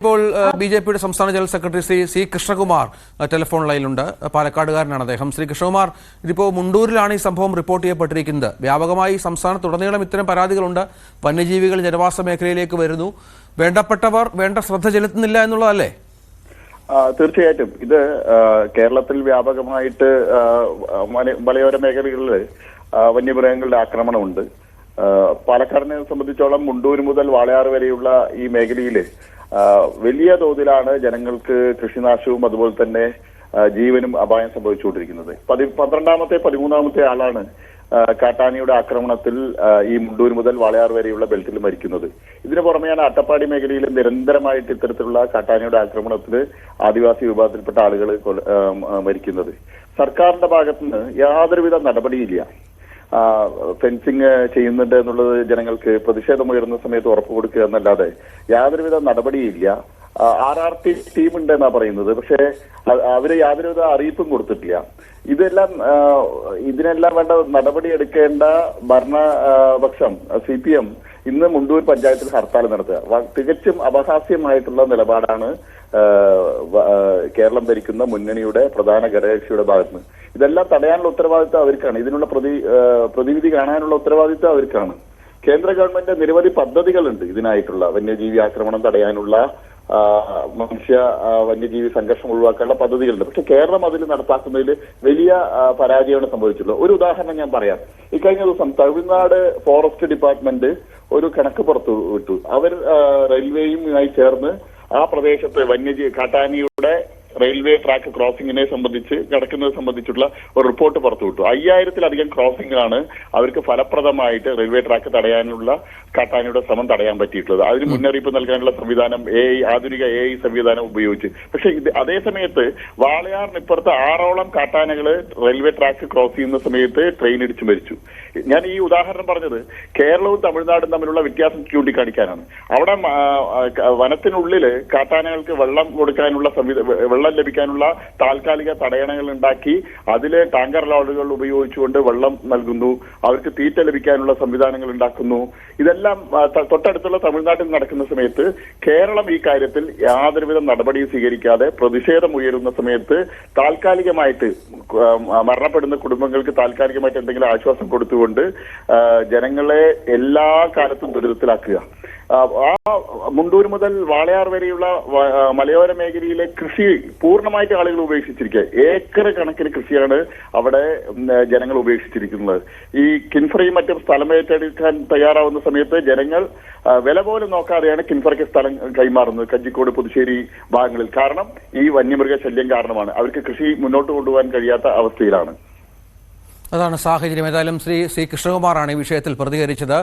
ഇപ്പോൾ B J പിയുടെ സംസ്ഥാന general secretary Shri C Krishnakumar telephone ലൈനിലുണ്ട്. പാലക്കാടുകാരനാണ് അദ്ദേഹം. ശ്രീ കൃഷ്ണകുമാർ ഇതിപ്പോൾ മുണ്ടൂരിലാണ് ഈ സംഭവം റിപ്പോർട്ട് ചെയ്യപ്പെട്ടിരിക്കുന്നത്. വ്യാപകമായി സംസ്ഥാനത്തുടനീളം ഇത്തരം പരാതികളുണ്ട്. വന്യജീവികൾ ജനവാസ മേഖലയിലേക്ക് വരുന്നു. വേണ്ടപ്പെട്ടവർ വേണ്ട ശ്രദ്ധ ചെലുത്തുന്നില്ല എന്നുള്ളതല്ലേ? തീർച്ചയായിട്ടും. ഇത് കേരളത്തിൽ വ്യാപകമായിട്ട് മലയോര മേഖലകളിൽ വന്യമൃഗങ്ങളുടെ ആക്രമണമുണ്ട്. പാലക്കാടിനെ സംബന്ധിച്ചോളം മുണ്ടൂർ മുതൽ വാളയാർ വരെയുള്ള ഈ മേഖലയിൽ വലിയ തോതിലാണ് ജനങ്ങൾക്ക് കൃഷിനാശവും അതുപോലെ തന്നെ ജീവനും അപായം സംഭവിച്ചുകൊണ്ടിരിക്കുന്നത്. പതി പന്ത്രണ്ടാമത്തെ പതിമൂന്നാമത്തെ ആളാണ് കാട്ടാനയുടെ ആക്രമണത്തിൽ ഈ മുണ്ടൂർ മുതൽ വാളയാർ വരെയുള്ള ബെൽറ്റിൽ മരിക്കുന്നത്. ഇതിനു പുറമെയാണ് അട്ടപ്പാടി മേഖലയിൽ നിരന്തരമായിട്ട് ഇത്തരത്തിലുള്ള കാട്ടാനയുടെ ആക്രമണത്തിൽ ആദിവാസി വിഭാഗത്തിൽപ്പെട്ട ആളുകൾ മരിക്കുന്നത്. സർക്കാരിന്റെ ഭാഗത്തുനിന്ന് യാതൊരുവിധ നടപടിയില്ല. ഫെൻസിങ് ചെയ്യുന്നുണ്ട് എന്നുള്ളത് ജനങ്ങൾക്ക് പ്രതിഷേധമുയർന്ന സമയത്ത് ഉറപ്പ് കൊടുക്കുക എന്നല്ലാതെ യാതൊരുവിധ നടപടിയില്ല. ആർ ആർ ടി ടീം ഉണ്ട് എന്നാ പറയുന്നത്. പക്ഷേ അവർ യാതൊരുവിധ അറിയിപ്പും കൊടുത്തിട്ടില്ല. ഇതെല്ലാം ഇതിനെല്ലാം വേണ്ട നടപടി എടുക്കേണ്ട ഭരണപക്ഷം സി പി എം ഇന്ന് മുണ്ടൂർ പഞ്ചായത്തിൽ ഹർത്താൽ നടത്തുക. തികച്ചും അപഹാസ്യമായിട്ടുള്ള നിലപാടാണ് കേരളം ഭരിക്കുന്ന മുന്നണിയുടെ പ്രധാന ഘടകകക്ഷിയുടെ ഭാഗത്തുനിന്ന് ഇതെല്ലാം തടയാനുള്ള ഉത്തരവാദിത്വം അവർക്കാണ്. ഇതിനുള്ള പ്രതി പ്രതിവിധി കാണാനുള്ള ഉത്തരവാദിത്വം അവർക്കാണ്. കേന്ദ്ര ഗവൺമെന്റ് നിരവധി പദ്ധതികളുണ്ട് ഇതിനായിട്ടുള്ള വന്യജീവി ആക്രമണം തടയാനുള്ള മനുഷ്യ വന്യജീവി സംഘർഷം ഒഴിവാക്കാനുള്ള പദ്ധതികളുണ്ട്. പക്ഷെ കേരളം അതിൽ നടപ്പാക്കുന്നതിൽ വലിയ പരാജയമാണ് സംഭവിച്ചിട്ടുള്ളത്. ഒരു ഉദാഹരണം ഞാൻ പറയാം. ഇക്കഴിഞ്ഞ ദിവസം തമിഴ്നാട് ഫോറസ്റ്റ് ഡിപ്പാർട്ട്മെന്റ് ഒരു കണക്ക് പുറത്തു വിട്ടു. അവർ റെയിൽവേയുമായി ചേർന്ന് ആ പ്രദേശത്ത് വന്യജീവി കാട്ടാനിയുടെ റെയിൽവേ ട്രാക്ക് ക്രോസിംഗിനെ സംബന്ധിച്ച് കിടക്കുന്നത് സംബന്ധിച്ചുള്ള ഒരു റിപ്പോർട്ട് പുറത്തുവിട്ടു അയ്യായിരത്തിലധികം ക്രോസിംഗിലാണ് അവർക്ക് ഫലപ്രദമായിട്ട് റെയിൽവേ ട്രാക്ക് തടയാനുള്ള കാട്ടാനയുടെ ശ്രമം തടയാൻ പറ്റിയിട്ടുള്ളത്. അതിന് മുന്നറിയിപ്പ് നൽകാനുള്ള സംവിധാനം എ ആധുനിക എ ഐ സംവിധാനം ഉപയോഗിച്ച്. പക്ഷേ ഇത് അതേ സമയത്ത് വാളയാറിനിപ്പുറത്ത് ആറോളം കാട്ടാനകൾ റെയിൽവേ ട്രാക്ക് ക്രോസ് ചെയ്യുന്ന സമയത്ത് ട്രെയിൻ ഇടിച്ചു മരിച്ചു. ഞാൻ ഈ ഉദാഹരണം പറഞ്ഞത് കേരളവും തമിഴ്നാടും തമ്മിലുള്ള വ്യത്യാസം ചൂണ്ടിക്കാണിക്കാനാണ്. അവിടെ വനത്തിനുള്ളിൽ കാട്ടാനകൾക്ക് വെള്ളം കൊടുക്കാനുള്ള സംവിധാനം വെള്ളം ലഭിക്കാനുള്ള താൽക്കാലിക തടയണകൾ ഉണ്ടാക്കി അതിലെ ടാങ്കർ ലോഡുകൾ ഉപയോഗിച്ചുകൊണ്ട് വെള്ളം നൽകുന്നു. അവർക്ക് തീറ്റ ലഭിക്കാനുള്ള സംവിധാനങ്ങൾ ഉണ്ടാക്കുന്നു. ഇതെല്ലാം തൊട്ടടുത്തുള്ള തമിഴ്നാട്ടിൽ നടക്കുന്ന സമയത്ത് കേരളം ഈ കാര്യത്തിൽ യാതൊരുവിധ നടപടിയും സ്വീകരിക്കാതെ പ്രതിഷേധം ഉയരുന്ന സമയത്ത് താൽക്കാലികമായിട്ട് മരണപ്പെടുന്ന കുടുംബങ്ങൾക്ക് താൽക്കാലികമായിട്ട് എന്തെങ്കിലും ആശ്വാസം കൊടുത്തുകൊണ്ട് ജനങ്ങളെ എല്ലാ കാലത്തും ദുരിതത്തിലാക്കുക. ആ, മുണ്ടൂർ മുതൽ വാളയാർ വരെയുള്ള മലയോര മേഖലയിലെ കൃഷി പൂർണമായിട്ട് ആളുകൾ ഉപേക്ഷിച്ചിരിക്കുക. ഏക്കർ കണക്കിന് കൃഷിയാണ് അവിടെ ജനങ്ങൾ ഉപേക്ഷിച്ചിരിക്കുന്നത്. ഈ കിൻഫറയും മറ്റും സ്ഥലം ഏറ്റെടുക്കാൻ തയ്യാറാവുന്ന സമയത്ത് ജനങ്ങൾ വില പോലും നോക്കാതെയാണ് കിൻഫറയ്ക്ക് സ്ഥലം കൈമാറുന്നത് കഞ്ചിക്കോട് പുതുശ്ശേരി ഭാഗങ്ങളിൽ. കാരണം ഈ വന്യമൃഗ ശല്യം കാരണമാണ്. അവർക്ക് കൃഷി മുന്നോട്ട് കൊണ്ടുപോകാൻ കഴിയാത്ത അവസ്ഥയിലാണ്. അതാണ് സാഹചര്യം. ഏതായാലും ശ്രീ സി കൃഷ്ണകുമാറാണ് ഈ വിഷയത്തിൽ പ്രതികരിച്ചത്.